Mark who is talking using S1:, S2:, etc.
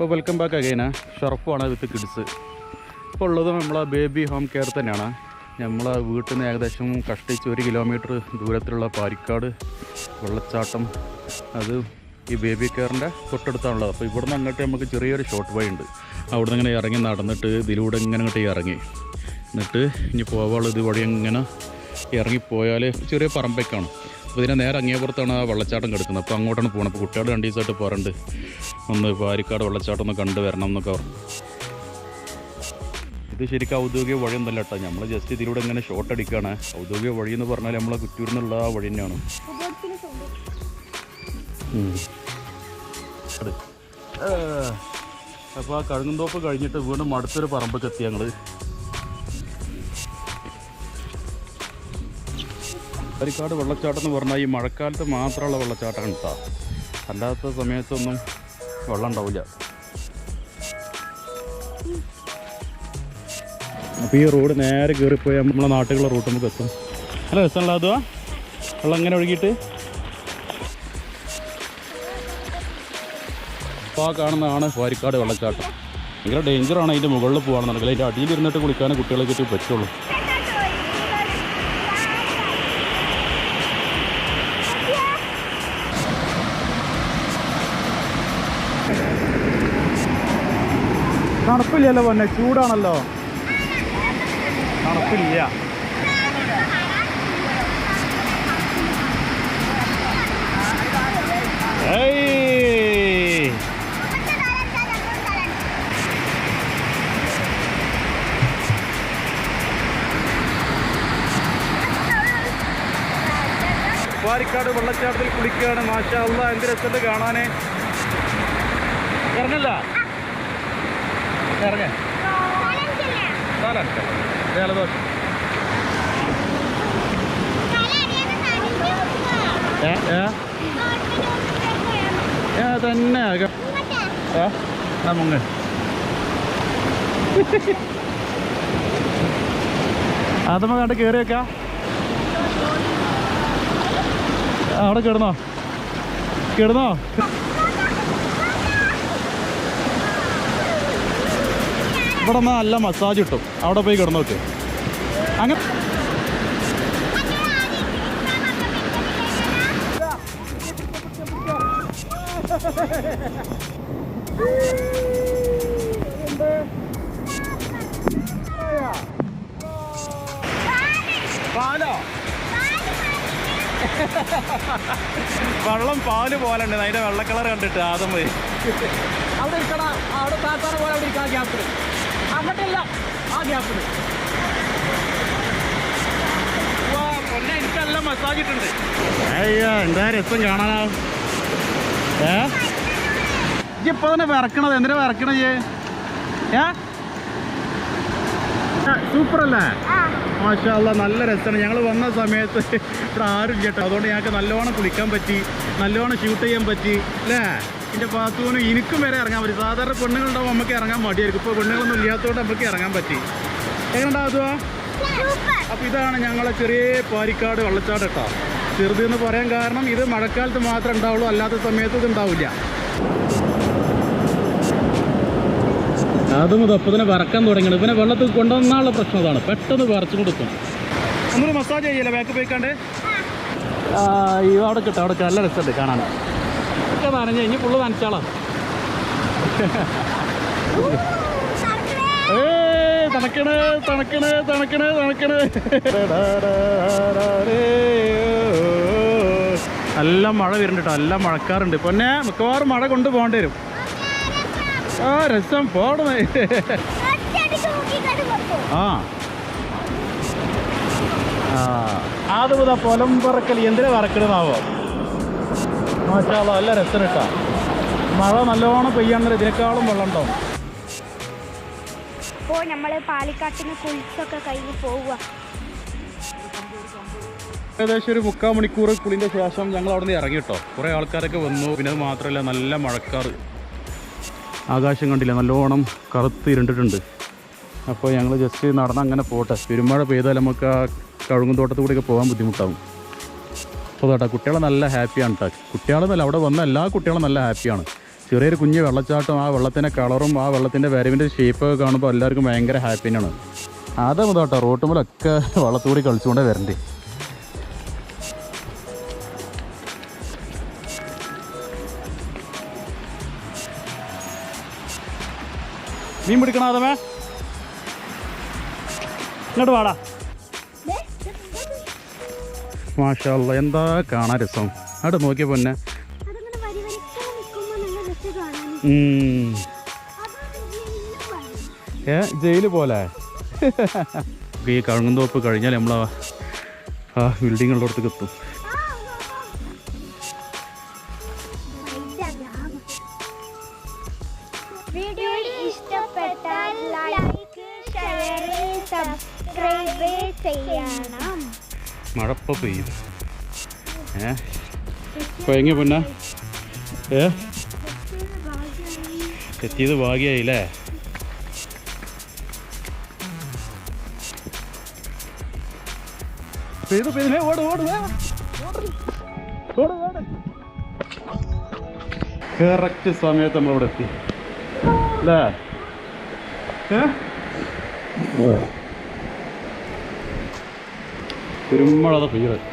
S1: അപ്പോൾ welcome back again ഷർഫാണ് with kids ഇപ്പോൾ ഉള്ളത് നമ്മളെ ബേബി ഹോം കെയർ തന്നെയാണ്. നമ്മളെ വീട്ടിൽ നിന്ന് ഏകദേശം കഷ്ടിച്ച് ഒരു കിലോമീറ്റർ ദൂരത്തിലുള്ള പാരിക്കാട് വെള്ളച്ചാട്ടം അത് ഈ ബേബി കെയറിന്റെ തൊട്ടടുത്താണുള്ളത്. അപ്പോൾ ഇവിടുന്ന് അങ്ങോട്ട് നമുക്ക് ചെറിയൊരു ഷോർട്ട് വഴി ഉണ്ട്. അവിടെ നിന്ന് ഇങ്ങനെ ഇറങ്ങി നടന്നിട്ട് ഇതിലൂടെ ഇങ്ങനെ അങ്ങോട്ട് ഇറങ്ങി. എന്നിട്ട് ഇനി പോകാനുള്ള ഇത് വഴി ഇങ്ങനെ ഇറങ്ങിപ്പോയാൽ ചെറിയ പറമ്പൊക്കെയാണ്. അപ്പോൾ ഇതിനെ നേരെ അങ്ങേപ്പുറത്താണ് ആ വെള്ളച്ചാട്ടം കിടക്കുന്നത്. അപ്പോൾ അങ്ങോട്ടാണ് പോകുന്നത് അപ്പോൾ കുട്ടികൾ രണ്ട് ദിവസമായിട്ട് പോകാറുണ്ട് ഒന്ന് പാരിക്കാട് വെള്ളച്ചാട്ടം ഒന്ന് കണ്ടു വരണം എന്നൊക്കെ പറഞ്ഞു. ഇത് ശരിക്കും ഔദ്യോഗിക വഴിയൊന്നല്ല കേട്ടോ. നമ്മൾ ജസ്റ്റ് ഇതിലൂടെ ഇങ്ങനെ ഷോട്ട് അടിക്കുകയാണ്. ഔദ്യോഗിക വഴി എന്ന് പറഞ്ഞാൽ നമ്മളെ കുറ്റൂരിൽ നിന്നുള്ള ആ വഴി തന്നെയാണ്. അപ്പോൾ ആ കഴുകുന്തോപ്പ് കഴിഞ്ഞിട്ട് വീണ്ടും അടുത്തൊരു പറമ്പൊക്കെ എത്തി ഞങ്ങൾ പാരിക്കാട് വെള്ളച്ചാട്ടം എന്ന് പറഞ്ഞാൽ ഈ മഴക്കാലത്ത് മാത്രമുള്ള വെള്ളച്ചാട്ടമാണ് കേട്ടോ അല്ലാത്ത സമയത്തൊന്നും വെള്ളം ഉണ്ടാവില്ല. അപ്പോൾ ഈ റോഡ് നേരെ കയറിപ്പോയി നമ്മളെ നാട്ടിലുള്ള റൂട്ട് നമുക്ക് എത്തും. നല്ല രസമുള്ള അതുവാ വെള്ളം എങ്ങനെ ഒഴുകിയിട്ട്? അപ്പോൾ ആ കാണുന്നതാണ് പാരിക്കാട് വെള്ളച്ചാട്ടം. ഭയങ്കര ഡേഞ്ചറാണ് അതിന്റെ മുകളിൽ പോകുകയാണെന്നുണ്ടെങ്കിൽ അതിന്റെ അടിയിലിരുന്നിട്ട് കുളിക്കാനേ കുട്ടികളെ പറ്റുള്ളൂ. തണുപ്പില്ലല്ലോ പൊന്നെ ചൂടാണല്ലോ. തണുപ്പില്ല. പാരിക്കാട് വെള്ളച്ചാട്ടത്തിൽ കുളിക്കുകയാണ്. മാഷാ എന്ത് രസമുണ്ട് കാണാനേ. ഇറങ്ങല്ല. ഇറങ്ങ. തന്നെ. ഏ അതമ്മ കണ്ട് കയറി വെക്കാം. അവിടെ കിടന്നോ? കിടന്നോ? ഇവിടെ നിന്ന് നല്ല മസാജ് കിട്ടും. അവിടെ പോയി കിടന്നു നോക്ക്. അങ്ങനെ പാലോ? വെള്ളം പാൽ പോലെ ഉണ്ട്. അതിന്റെ വെള്ള കളർ കണ്ടിട്ട് ആദ്യം പോയി.
S2: അവിടെ ഇരിക്കണം അവിടെ താത്താറ് പോലെ അവിടെ ഇരിക്കണം ആ ഗ്യാപ്പിൽ അങ്ങോട്ടില്ല ആ ഗ്യാപ്പിൽ
S1: പൊന്നെ എനിക്ക് നല്ല മസാജ് ഇട്ടുണ്ട്. അയ്യോ എന്താ രസം കാണാനാ. ഏ? ഇപ്പൊ തന്നെ വിറക്കണത്. എന്തിനാ വിറക്കണ ഏ? സൂപ്പർ അല്ലേ മാഷാ അല്ലാ, നല്ല രസമാണ് ഞങ്ങൾ വന്ന സമയത്ത് ഇവിടെ ആരും കേട്ടോ. അതുകൊണ്ട് ഞങ്ങൾക്ക് നല്ലോണം കുളിക്കാൻ പറ്റി നല്ലോണം ഷൂട്ട് ചെയ്യാൻ പറ്റി അല്ലേ? എന്റെ ഭാഗത്തുനിന്ന് എനിക്കും വരെ ഇറങ്ങാൻ പറ്റും. സാധാരണ പെണ്ണുങ്ങളുണ്ടാവും നമുക്ക് ഇറങ്ങാൻ മടിയായിരിക്കും. ഇപ്പോൾ പെണ്ണുങ്ങളൊന്നും ഇല്ലാത്തതുകൊണ്ട് നമുക്ക് ഇറങ്ങാൻ പറ്റി. എങ്ങനെയുണ്ടാവുക അപ്പോൾ ഇതാണ് ഞങ്ങളെ ചെറിയ പാരിക്കാട് വെള്ളച്ചാട്ടം കേട്ടോ. ചെറുത് എന്ന് പറയാൻ കാരണം ഇത് മഴക്കാലത്ത് മാത്രമേ ഉണ്ടാവുള്ളൂ അല്ലാത്ത സമയത്ത് ഇത് ഉണ്ടാവില്ല. അതും ഇത് അപ്പം തന്നെ വറക്കാൻ തുടങ്ങിയാണ് പിന്നെ വെള്ളത്തിൽ കൊണ്ടുവന്നാലുള്ള പ്രശ്നം അതാണ് പെട്ടെന്ന് വറച്ചു കൊടുക്കും നമ്മൾ മസാജ് ചെയ്യല്ലേ? ബാക്ക് പോയിക്കാണ്ട്? ഈ അവിടെ കിട്ടും അവിടെ നല്ല രസമുണ്ട് കാണാൻ. ഒക്കെ നനഞ്ഞ ഇനി ഫുള്ള് നനച്ചാളാ. ഏയ് തണക്കണ് തണക്കണ് തണക്കണ് തണക്കണ്. നല്ല മഴ വരുന്നുണ്ട് കേട്ടോ നല്ല മഴക്കാറുണ്ട്. പൊന്നെ മിക്കവാറും മഴ കൊണ്ട് പോകേണ്ടി വരും. ആ രസം പോടണേ ആ. ആ. അതുപോലെ പൊലം പറക്കൽ എന്തിനാ വറക്കണെന്നാവോ മാഷാല്ല നല്ല രസം കേട്ടോ. മഴ നല്ലോണം പെയ്യാണെങ്കിൽ ഇതിനേക്കാളും വെള്ളം ഉണ്ടാവും
S3: അപ്പോൾ നമ്മൾ പാലിക്കാട്ടിന് കുളിച്ചൊക്കെ കഴിഞ്ഞ് പോവുക
S1: ഏകദേശം ഒരു മുക്കാൽ മണിക്കൂർ കുളിന്റെ ശേഷം ഞങ്ങൾ അവിടെ നിന്ന് ഇറങ്ങി കേട്ടോ. കുറേ ആൾക്കാരൊക്കെ വന്നു. പിന്നെ അത് മാത്രമല്ല നല്ല മഴക്കാർ ആകാശം കണ്ടില്ല. നല്ലോണം കറുത്ത് ഇരുണ്ടിട്ടുണ്ട്. അപ്പോൾ ഞങ്ങൾ ജസ്റ്റ് നടന്ന് അങ്ങനെ പോട്ടെ. പെരുമഴ പെയ്താൽ നമുക്ക് ആ കഴുകുന്തോട്ടത്തിൽ കൂടെയൊക്കെ പോകാൻ ബുദ്ധിമുട്ടാവും. അപ്പോൾ കേട്ടോ കുട്ടികളെ നല്ല ഹാപ്പിയാണ് കേട്ടോ കുട്ടികളെന്നല്ല അവിടെ വന്ന എല്ലാ കുട്ടികളും നല്ല ഹാപ്പിയാണ്. ചെറിയൊരു കുഞ്ഞ് വെള്ളച്ചാട്ടം ആ വെള്ളത്തിന്റെ കളറും ആ വെള്ളത്തിന്റെ വരവിന്റെ ഷേപ്പൊക്കെ കാണുമ്പോൾ എല്ലാവർക്കും ഭയങ്കര ഹാപ്പിയാണ് അത് മുതോട്ടോ റോട്ടുമ്പോഴൊക്കെ വെള്ളത്തൂടി കളിച്ചുകൊണ്ടേ വരണ്ടേ. മീൻ പിടിക്കണോ അതമേ ഇങ്ങോട്ട് വാടാ. മാഷല്ല എന്താ കാണാൻ രസം? അവിടെ നോക്കിയ പൊന്നെ. ഏ ജയിൽ പോലെ. ഈ കഴുകുന്തോപ്പ് കഴിഞ്ഞാൽ നമ്മൾ ആ ബിൽഡിങ്ങുള്ളടത്തേക്ക് എത്തും.
S3: വീഡിയോ ഇഷ്ടപ്പെട്ടാൽ ലൈക്ക് ഷെയർ സബ്സ്ക്രൈബ് ചെയ്യണം?
S1: മഴപ്പ പെയ്യും ഏ? കൊയങ്ങി പൊന്ന? ഏ? എത്തിയത് ഭാഗ്യായില്ലേ? പെയ്തു പെയ്തു. ഏ, ഓട് ഓട് വേഗം. ഓട് ഓട് കറക്റ്റ് സമയത്ത് നമ്മളിവിടെ എത്തി. അല്ലേ? ഏ? പെരുമഴ പെയ്യത്